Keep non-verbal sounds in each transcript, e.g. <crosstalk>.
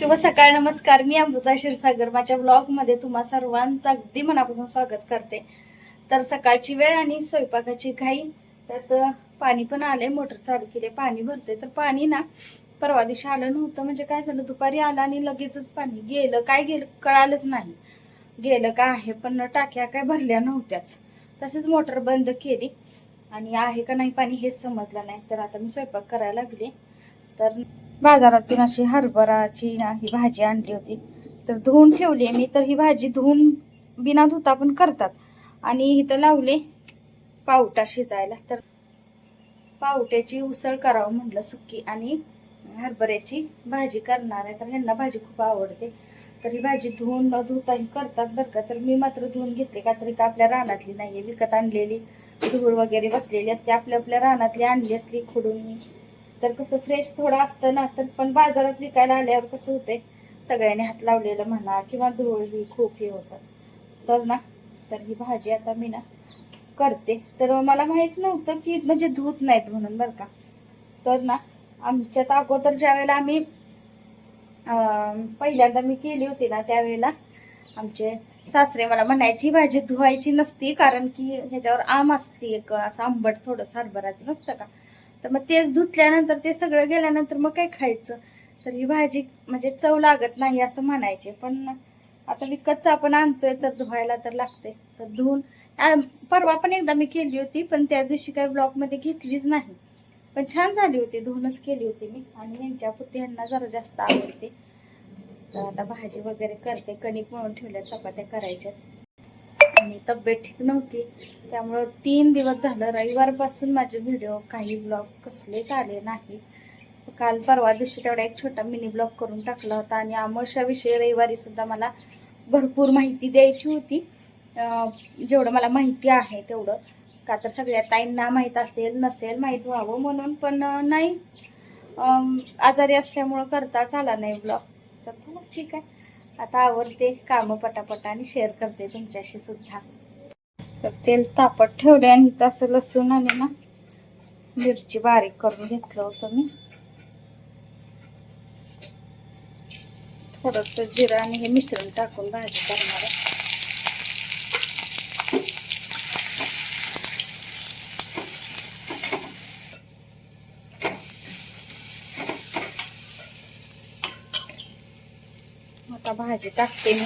शुभ सकाळ नमस्कार. मी अमृता क्षीरसागर. माझ्या ब्लॉगमध्ये तुम्हा सर्वांचं अगदी मनापासून स्वागत करते. तर सकाळची वेळ आणि स्वयंपाकाची घाई त्यात पाणी पण आलंय. मोटर चालू केले पाणी भरते तर पाणी ना परवा दिवशी आलं नव्हतं. म्हणजे काय झालं दुपारी आलं आणि लगेचच पाणी गेलं. काय गेलं कळालंच नाही. गेलं का आहे पण टाक्या काय भरल्या नव्हत्याच. तसेच मोटर बंद केली. आणि आहे का नाही पाणी हेच समजलं नाही. तर आता मी स्वयंपाक करायला लागले. तर बाजारातून अशी हरभराची ही भाजी आणली होती. तर धुवून ठेवली मी तर ही भाजी धुवून बिना धुता पण करतात. आणि इथं लावले पावटा शिजायला. तर पावट्याची उसळ करावं म्हटलं सुक्की आणि हरभऱ्याची भाजी करणार आहे. तर ह्यांना भाजी खूप आवडते. तर ही भाजी धुवून न धुताही करतात बरं का. तर मी मात्र धुवून घेतली का तरी का आपल्या रानातली नाही आहे विकत आणलेली धूळ वगैरे बसलेली असते. आपल्या आपल्या रानातली आणली असली खुडून तर कसं फ्रेश थोडं असतं ना तर पण बाजारात विकायला आल्यावर कसं होतंय सगळ्यांनी हात लावलेलं म्हणा किंवा धूळ ही खूप हे होतात तर ना तर ही भाजी आता मी ना करते. तर मला माहीत नव्हतं की म्हणजे धूत नाहीत म्हणून बरं का. तर ना आमच्यात अगोदर ज्या वेळेला आम्ही पहिल्यांदा मी केली होती ना त्यावेळेला आमचे सासरे मला म्हणायची भाजी धुवायची नसती कारण की ह्याच्यावर आम असते एक असं आंबट थोडं हरभराचं नसतं का? तर मग तेच धुतल्यानंतर ते सगळं गेल्यानंतर मग काय खायचं? तर ही भाजी म्हणजे चव लागत नाही असं म्हणायचे. पण आता विकतच आपण आणतोय तर धुवायला तर लागते तर धुवून परवा पण एकदा मी केली होती पण त्या दिवशी काही ब्लॉकमध्ये घेतलीच नाही. पण छान झाली होती धुवूनच केली होती मी. आणि यांच्या पुरती जरा जास्त आवडते. तर आता भाजी वगैरे करते कणिक म्हणून ठेवल्या चपात्या करायच्या आणि तब्येत ठीक नव्हती. त्यामुळं तीन दिवस झालं रविवारपासून माझे व्हिडिओ काही ब्लॉग कसलेच आले नाही. काल परवा दिवशी तेवढा एक छोटा मिनी ब्लॉग करून टाकला होता आणि आमशाविषयी रविवारी सुद्धा मला भरपूर माहिती द्यायची होती. जेवढं मला माहिती आहे तेवढं. का तर सगळ्या ताईंना माहीत असेल नसेल माहीत व्हावं म्हणून पण नाही. आजारी असल्यामुळं करताच आला नाही ब्लॉग. तर चला ठीक आहे. आता आवडते कामं पटापट आणि शेअर करते तुमच्याशी सुद्धा. तर तेल तापत ठेवले आणि इथं असं लसूण आणि ना मिरची बारीक करून घेतलं होतं मी. थोडस जिरं आणि हे मिश्रण टाकून भाजी करणार आहे. आता भाजी टाकते मी.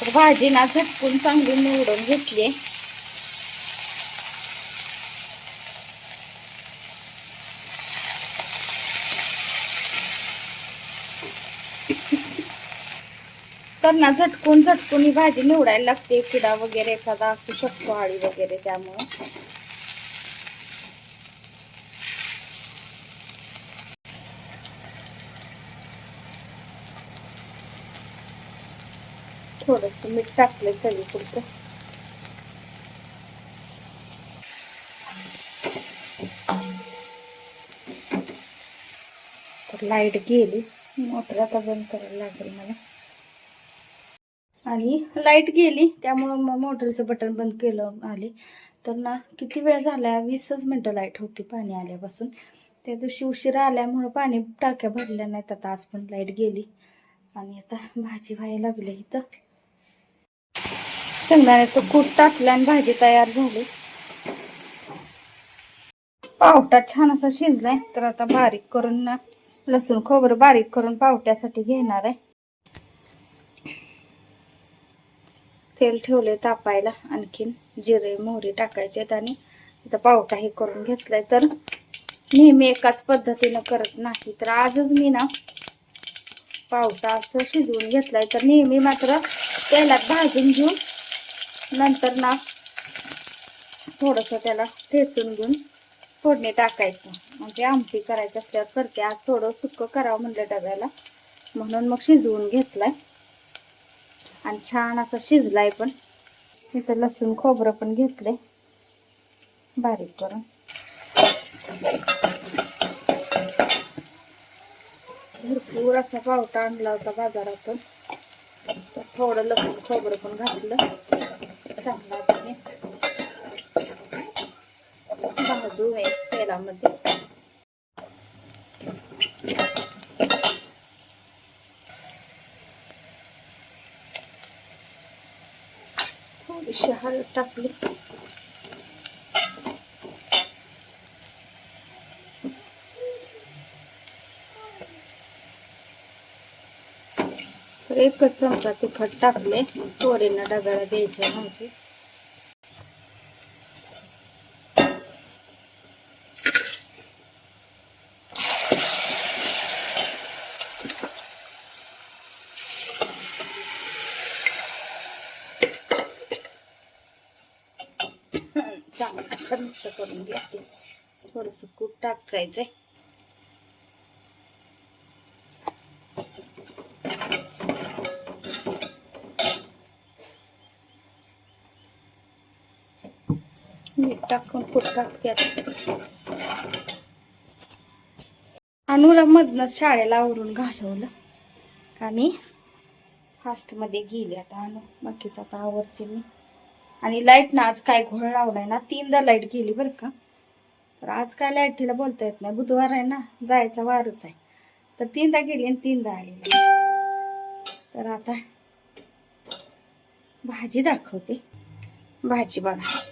तर भाजी ना झटकून चांगली निवडून घेतली. तर ना झटकून झटकून ही भाजी निवडायला लागते. किडा वगैरे एखादा असू शकतो आळी वगैरे त्यामुळं. थोडस मीठ टाकलं चवीपुरतं तर लाइट गेली मोटर आता बंद करायला लागेल मला आणि लाइट गेली त्यामुळं मग मोटरचं बटन बंद केलं आले तर ना किती वेळ झाला वीसच मिनटं लाइट होती पाणी आल्यापासून त्या दिवशी उशिरा आल्यामुळं पाणी टाक्या भरल्या नाहीत आता आज पण लाइट गेली आणि आता भाजी व्हायला लागली इथं शेंगदाण्याचं कूट टाकलं आणि भाजी तयार झाली. पावटा छान असा शिजलाय तर आता बारीक करून ना लसूण खोबरं बारीक करून पावट्यासाठी घेणार आहे. तेल ठेवले तापायला आणखीन जिरे मोहरी टाकायचे आहेत आणि इथं पावटा हे करून घेतलाय. तर नेहमी एकाच पद्धतीनं करत नाही तर आजच मी ना पावटा असं शिजवून घेतलाय. तर नेहमी मात्र तेलात भाजून घेऊन नंतर ना थोडंसं त्याला ठेचून घेऊन फोडणी टाकायचं. म्हणजे आमटी करायची असल्यावर करते. आज थोडं सुक्क करावं म्हणलं डब्याला. म्हणून मग शिजवून घेतलाय. आणि छान असं शिजलाय पण. इथं लसूण खोबरं पण घेतलंय. बारीक करून. भरपूर असा पावटा आणला होता बाजारातून. तर थोडं लसूण खोबरं पण घातलं. चांगला आहे भाजू एक तेलामध्ये. थोडीशी हळद टाकली. तर एकच चमचा तिखट टाकले. पोरींना डब्याला द्यायचे भाजी चांगलं मिक्स करून घेते थोडस कूट टाकायचंय मीठ टाकून कूट टाकते आता. अनुला मधनच शाळेला आवरून घालवलं. आणि फास्टमध्ये गेली आता अनु. बाकीचं आता आवडते मी. आणि लाइट ना आज काय घोळ लावलाय ना तीनदा लाइट गेली बरं का. तर आज काय लाईटीला बोलता येत नाही. बुधवार आहे ना जायचा वारच आहे. तर तीनदा गेली आणि तीनदा आली तर आता भाजी दाखवते. भाजी बघा.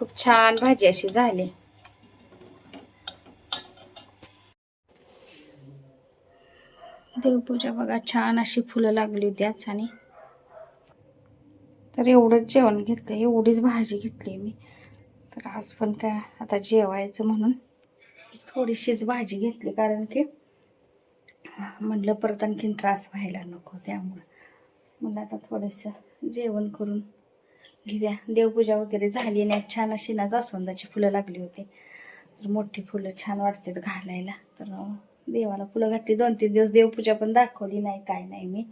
खूप छान भाजी अशी झाली. देवपूजा बघा छान अशी फुलं लागली होती आज आणि तर एवढंच जेवण घेतलं एवढीच भाजी घेतली मी. तर आज पण काय आता जेवायचं म्हणून थोडीशीच भाजी घेतली कारण की म्हटलं परत आणखीन त्रास व्हायला नको त्यामुळं. म्हणलं आता थोडंसं जेवण करून घेऊया. देवपूजा वगैरे झाली नाही छान अशी ना जास्वंदाची फुलं लागली होती. तर मोठी फुलं छान वाटतात घालायला. तर देवाला फुलं घातली. दोन तीन दिवस देवपूजा पण दाखवली नाही काय नाही मी.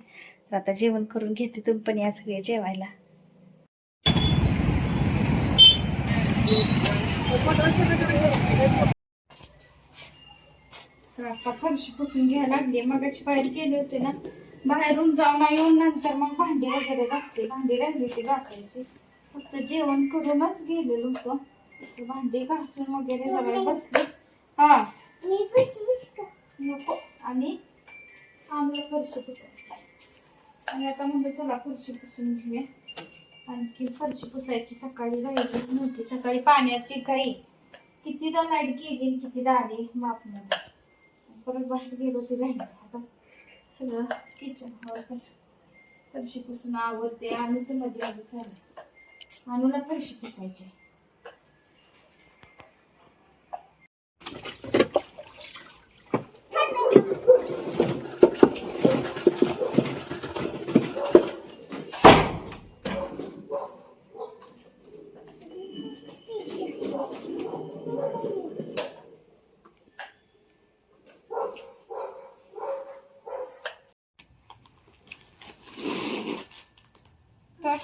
तर आता जेवण करून घेते तुम्ही पण या सगळे जेवायला. आता फरशी पुसून घ्यायला लागली. मगाची बाहेर गेले होते ना. बाहेरून जाऊन येऊन नंतर मग भांडी वगैरे घासली. भांडी राहिली होती घासायची. फक्त जेवण करूनच गेलेलो होतो. ते भांडी घासून वगैरे सगळे बसले. हा. नको. आणि आम्हाला फरशी पुसायची. आणि आता म्हणलं चला फरशी पुसून घेऊया. आणखी फरशी पुसायची. सकाळी राहिली नव्हती. सकाळी पाण्याची काही कितीदा लाइट गेली कितीदा आली माप नाही. परत बाहेर गेलो ती राहिली. आता सगळं किचन हॉल फरशी पुसून आवडते आणूच मध्ये आधी आणूला फरशी पुसायची आहे. तर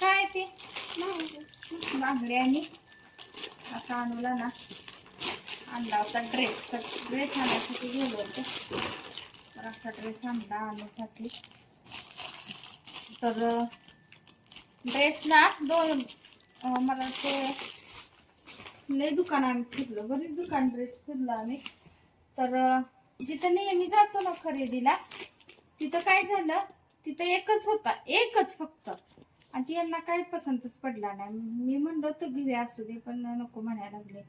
काय ते बांगडे असा आणूला ना. आणला होता ड्रेस तर ड्रेस आणण्यासाठी गेलो होते. तर असा ड्रेस आणला आणण्यासाठी तर ड्रेस ना दोन मला ते लय दुकान आम्ही फिरलो. बरीच दुकान ड्रेस फिरलो आम्ही. तर जिथं नेहमी जातो ना खरेदीला तिथं काय झालं? तिथं एकच होता. एकच फक्त. आणि ती यांना काही पसंतच पडला नाही. मी म्हणलं तर घेऊया असू दे पण नको म्हणायला लागले.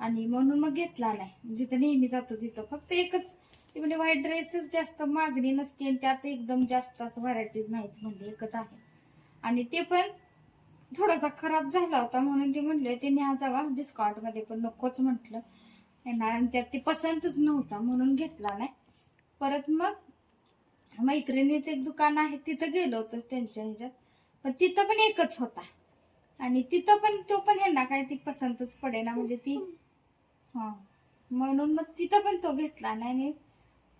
आणि म्हणून मग घेतला नाही. जिथं नेहमी जातो तिथं फक्त एकच. ते म्हणजे व्हाईट ड्रेसेस जास्त मागणी नसते आणि त्यात एकदम जास्त असं व्हरायटीज नाहीच म्हणले एकच आहे. आणि ते पण थोडासा खराब झाला होता म्हणून ते म्हणले ते न्या जावा डिस्काउंटमध्ये पण नकोच म्हटलं. आणि त्यात ते पसंतच नव्हता म्हणून घेतला नाही. परत मग मैत्रिणीचं एक दुकान आहे तिथं गेलो होतो त्यांच्या ह्याच्यात. पण तिथं पण एकच होता. आणि तिथं पण तो पण ह्यांना काय ती पसंतच पडे ना म्हणजे ती हा. म्हणून मग तिथं पण तो घेतला नाही आणि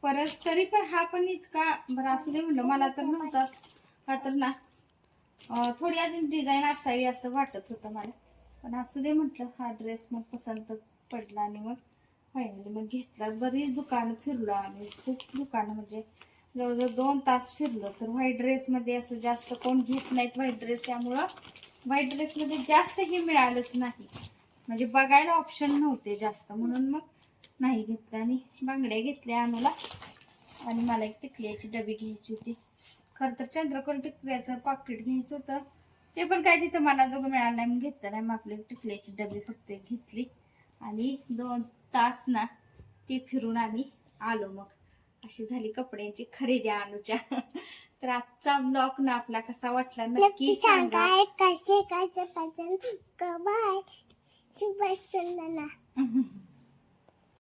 परत तरी पण हा पण इतका बरं असू दे म्हणलं मला तर नव्हताच. का तर ना थोडी अजून डिझाईन असावी असं वाटत होतं मला. पण असू दे म्हटलं हा ड्रेस मग पसंत पडला आणि मग फायनली मग घेतला. बरीच दुकानं फिरलो आम्ही खूप दुकानं म्हणजे जवळजवळ दोन तास फिरलो. तर व्हाईट ड्रेसमध्ये असं जास्त कोण घेत नाहीत व्हाईट ड्रेस त्यामुळं व्हाईट ड्रेसमध्ये जास्त हे मिळालंच नाही. म्हणजे बघायला ऑप्शन नव्हते जास्त म्हणून मग नाही घेतलं. आणि बांगड्या घेतल्या आम्हाला. आणि मला एक टिकल्याची डबी घ्यायची होती. खरं तर चंद्रकोल टिकल्याचं पॉकेट घ्यायचं होतं. ते पण काय तिथं मला जो मिळालं नाही मग घेतलं नाही. मग आपली टिकल्याची डबी फक्त घेतली. आणि दोन तास ना ती फिरून आम्ही आलो मग. अशी झाली कपड्यांची खरेदी अनुच्या <laughs> तर आजचा ब्लॉग ना आपला कसा वाटला नक्की सांगा. कसे काय पाहिजे बाय शुभ संजना <laughs>